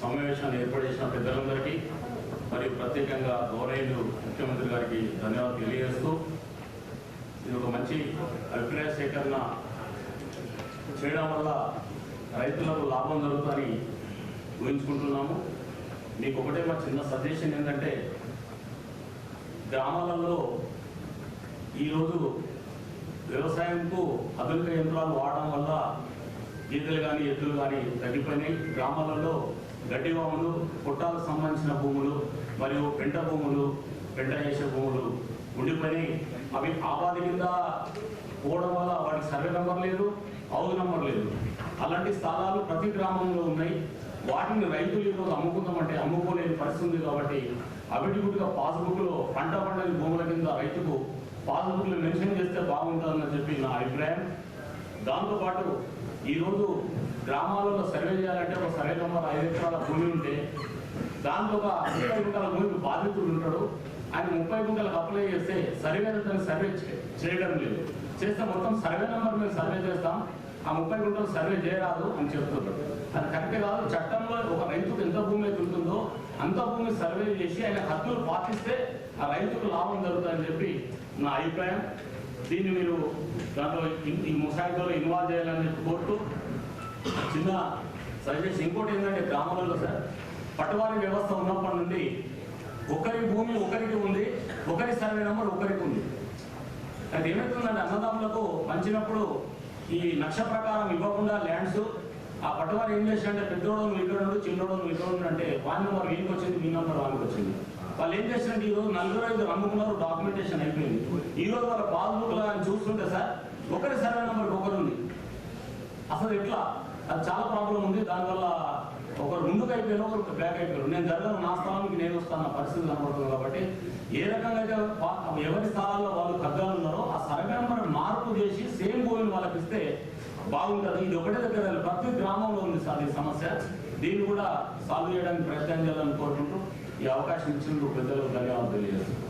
సమావేశాన్ని ఏర్పాటు చేసిన పెద్దలందరికీ మరియు ప్రత్యేకంగా గౌరవీయులు ముఖ్యమంత్రి గారికి ధన్యవాదాలు తెలియజేస్తూ ఇది ఒక మంచి అభిప్రాయ సేకరణ చేయడం వల్ల రైతులకు లాభం జరుగుతుందని ఊహించుకుంటున్నాము. మీకు ఒకటే మా చిన్న సజెషన్ ఏంటంటే గ్రామాలలో ఈరోజు వ్యవసాయంకు ఆధునిక యంత్రాలు వాడడం వల్ల గీతలు కానీ ఎద్దులు కానీ తగ్గిపోయినాయి. గ్రామాలలో గడ్డి భూములు పుట్టాలకు సంబంధించిన భూములు మరియు పెంట భూములు పెంట చేసే భూములు ఉండిపోయి అవి ఆబాది కింద పోవడం వల్ల వాటికి సర్వే నెంబర్ లేదు హౌస్ నెంబర్ లేదు. అలాంటి స్థలాలు ప్రతి గ్రామంలో ఉన్నాయి. వాటిని రైతులు ఈరోజు అమ్ముకుందామంటే అమ్ముకోలేని పరిస్థితి ఉంది కాబట్టి అవిటిగుడిగా పాస్బుక్లో పంట పండని భూముల కింద రైతుకు పాస్బుక్లో మెన్షన్ చేస్తే బాగుంటుందని చెప్పి నా అభిప్రాయం. దాంతోపాటు ఈరోజు గ్రామాలలో సర్వే చేయాలంటే ఒక సర్వే నెంబర్ ఐదు ఎకరాల భూమి ఉంటే దాంట్లో ఒక ముప్పై గుంటల భూమికి బాధితుడు ఉంటాడు. ఆయన ముప్పై గుంటలకు అప్లై చేస్తే సర్వే దాన్ని సర్వే చేయడం లేదు. చేస్తే మొత్తం సర్వే నెంబర్ మేము సర్వే చేస్తాం. ఆ ముప్పై గుంటలు సర్వే చేయరాదు అని చెప్తున్నారు అది కరెక్ట్ కాదు. చట్టంలో ఒక రైతుకు ఎంత భూమి అయితే ఉంటుందో అంత భూమి సర్వే చేసి ఆయన హక్కులు పాటిస్తే ఆ రైతుకు లాభం జరుగుతుందని చెప్పి నా అభిప్రాయం. దీన్ని మీరు దాంట్లో ఈ ముసాయిదాలో ఇన్వాల్వ్ చేయాలని కోర్టు కోరుతూ చిన్న సజెషన్ ఇంకోటి ఏంటంటే గ్రామాలలో సార్ పట్టువారి వ్యవస్థ ఉన్నప్పటి నుండి ఒకరి భూమి ఒకరికి ఉంది ఒకరి సర్వే నెంబర్ ఒకరికి ఉంది. అది ఏమవుతుందంటే అన్నదమ్ములకు పంచినప్పుడు ఈ నక్ష ప్రకారం ఇవ్వకుండా ల్యాండ్స్ ఆ పట్టువారు ఏం చేశారంటే పెద్దోడు నువ్వు ఇక్కడ ఉండు చిన్నోడు నువ్వు ఇక్కడ ఉండు అంటే వాని నెంబర్ వీనికి వచ్చింది మీ నెంబర్ వానికి వచ్చింది. వాళ్ళు ఏం చేశారంటే ఈ రోజు నలుగురు ఐదు అమ్ముకున్నారు డాక్యుమెంటేషన్ అయిపోయింది. ఈ రోజు వాళ్ళ పాస్బుక్ అని చూస్తుంటే సార్ ఒకరి సర్వే నెంబర్ ఒకరు ఉంది. అసలు ఎట్లా? అది చాలా ప్రాబ్లం ఉంది. దానివల్ల ఒకరు ముందుకు అయిపోయారు ఒకరు బ్యాక్ అయిపోయారు. నేను జరగను నా స్థలానికి నేను వస్తాను నా పరిస్థితి కనబడుతుంది కాబట్టి ఏ రకంగా అయితే ఎవరి స్థలాల్లో వాళ్ళు కబ్జాలు ఉన్నారో ఆ సర్వే నెంబర్ మార్పు చేసి సేమ్ పోయిన వాళ్ళకి ఇస్తే బాగుంటుంది. ఇది ఒకటే దగ్గర ప్రతి ఈ సమస్య. దీన్ని కూడా సాల్వ్ చేయడానికి ప్రయత్నం చేయాలని కోరుకుంటూ ఈ అవకాశం ఇచ్చినందుకు పెద్దలకు ధన్యవాదాలు తెలియజేస్తున్నాను